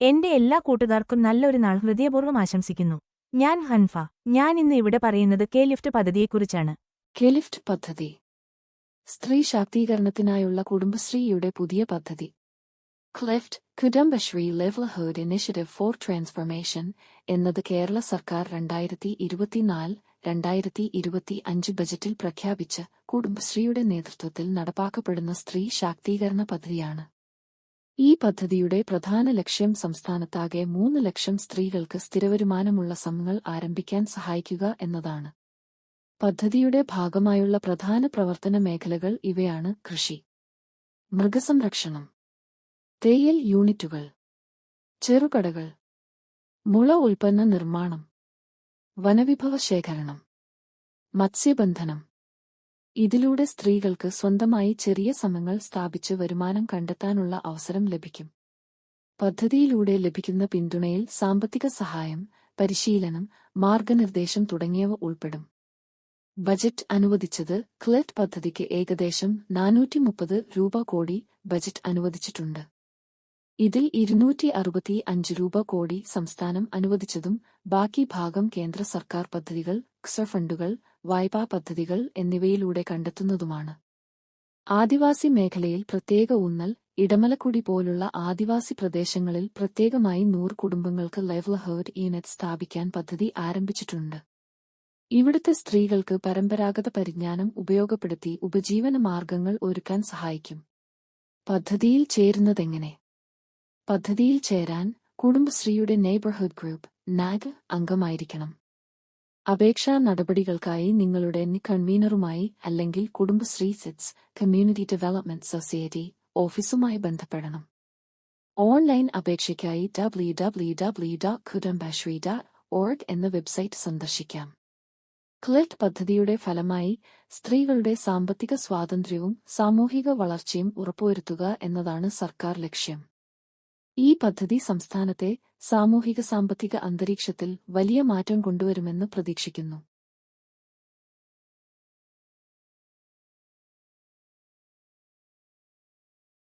എന്റെ എല്ലാ കൂട്ടുകാർക്കും നല്ലൊരു നാൾ ഹൃദയപൂർവം ആശംസിക്കുന്നു. ഞാൻ ഹൻഫ. ഞാൻ ഇന്ന് ഇവിടെ പറയുന്നത് കെ ലിഫ്റ്റ് പദ്ധതിയെക്കുറിച്ചാണ്. കെ ലിഫ്റ്റ് പദ്ധതി. സ്ത്രീ ശാക്തീകരണത്തിനായുള്ള കുടുംബശ്രീയുടെ പുതിയ പദ്ധതി. K lift Kudumbashree livelihood initiative for transformation എന്നത് കേരള സർക്കാർ രണ്ടായിരത്തി ഇരുപത്തിനാല് രണ്ടായിരത്തി ഇരുപത്തി അഞ്ച് ബജറ്റിൽ പ്രഖ്യാപിച്ച കുടുംബശ്രീയുടെ നേതൃത്വത്തിൽ നടപ്പാക്കപ്പെടുന്ന സ്ത്രീ ശാക്തീകരണ പദ്ധതിയാണ്. ഈ പദ്ധതിയുടെ പ്രധാന ലക്ഷ്യം സംസ്ഥാനത്താകെ മൂന്ന് ലക്ഷം സ്ത്രീകൾക്ക് സ്ഥിരവരുമാനമുള്ള സംഘങ്ങൾ ആരംഭിക്കാൻ സഹായിക്കുക എന്നതാണ്. പദ്ധതിയുടെ ഭാഗമായുള്ള പ്രധാന പ്രവർത്തന മേഖലകൾ ഇവയാണ് കൃഷി. മൃഗസംരക്ഷണം. തേയിൽ യൂണിറ്റുകൾ. ചെറുകടകൾ. മുള ഉൽപ്പന്ന നിർമ്മാണം. വനവിഭവ ശേഖരണം മത്സ്യബന്ധനം. ഇതിലൂടെ സ്ത്രീകൾക്ക് സ്വന്തമായി ചെറിയ സമങ്ങൾ സ്ഥാപിച്ച് വരുമാനം കണ്ടെത്താനുള്ള അവസരം ലഭിക്കും. പദ്ധതിയിലൂടെ ലഭിക്കുന്ന പിന്തുണയിൽ സാമ്പത്തിക സഹായം പരിശീലനം മാർഗനിർദ്ദേശം തുടങ്ങിയവ ഉൾപ്പെടും. ബജറ്റ് അനുവദിച്ചത് ക്ലെറ്റ് പദ്ധതിക്ക് ഏകദേശം നാനൂറ്റി മുപ്പത് രൂപ കോടി ബജറ്റ് അനുവദിച്ചിട്ടുണ്ട്. ഇതിൽ ഇരുന്നൂറ്റി അറുപത്തി അഞ്ച് രൂപ കോടി സംസ്ഥാനം അനുവദിച്ചതും ബാക്കി ഭാഗം കേന്ദ്ര സർക്കാർ പദ്ധതികൾ ക്സ ഫണ്ടുകൾ വായ്പാ പദ്ധതികൾ എന്നിവയിലൂടെ കണ്ടെത്തുന്നതുമാണ്. ആദിവാസി മേഖലയിൽ പ്രത്യേക ഊന്നൽ ഇടമലക്കുടി പോലുള്ള ആദിവാസി പ്രദേശങ്ങളിൽ പ്രത്യേകമായി നൂറ് കുടുംബങ്ങൾക്ക് ലൈവ്ലിഹുഡ് യൂണിറ്റ് സ്ഥാപിക്കാൻ പദ്ധതി ആരംഭിച്ചിട്ടുണ്ട്. ഇവിടുത്തെ സ്ത്രീകൾക്ക് പരമ്പരാഗത പരിജ്ഞാനം ഉപയോഗപ്പെടുത്തി ഉപജീവന മാർഗങ്ങൾ ഒരുക്കാൻ സഹായിക്കും. പദ്ധതിയിൽ ചേരുന്നതെങ്ങനെ? പദ്ധതിയിൽ ചേരാൻ കുടുംബശ്രീയുടെ നെയ്ബർഹുഡ് ഗ്രൂപ്പ് നാഗ് അംഗമായിരിക്കണം. അപേക്ഷാ നടപടികൾക്കായി നിങ്ങളുടെ കൺവീനറുമായി അല്ലെങ്കിൽ കുടുംബശ്രീ സെറ്റ്സ് കമ്മ്യൂണിറ്റി ഡെവലപ്മെന്റ് സൊസൈറ്റി ഓഫീസുമായി ബന്ധപ്പെടണം. Online അപേക്ഷയ്ക്കായി W W W dot Kudumbashree dot org എന്ന വെബ്സൈറ്റ് സന്ദർശിക്കാം. ക്ലിറ്റ് പദ്ധതിയുടെ ഫലമായി സ്ത്രീകളുടെ സാമ്പത്തിക സ്വാതന്ത്ര്യവും സാമൂഹിക വളർച്ചയും ഉറപ്പുവരുത്തുക എന്നതാണ് സർക്കാർ ലക്ഷ്യം. ഈ പദ്ധതി സംസ്ഥാനത്തെ സാമൂഹിക സാമ്പത്തിക അന്തരീക്ഷത്തിൽ വലിയ മാറ്റം കൊണ്ടുവരുമെന്ന് പ്രതീക്ഷിക്കുന്നു.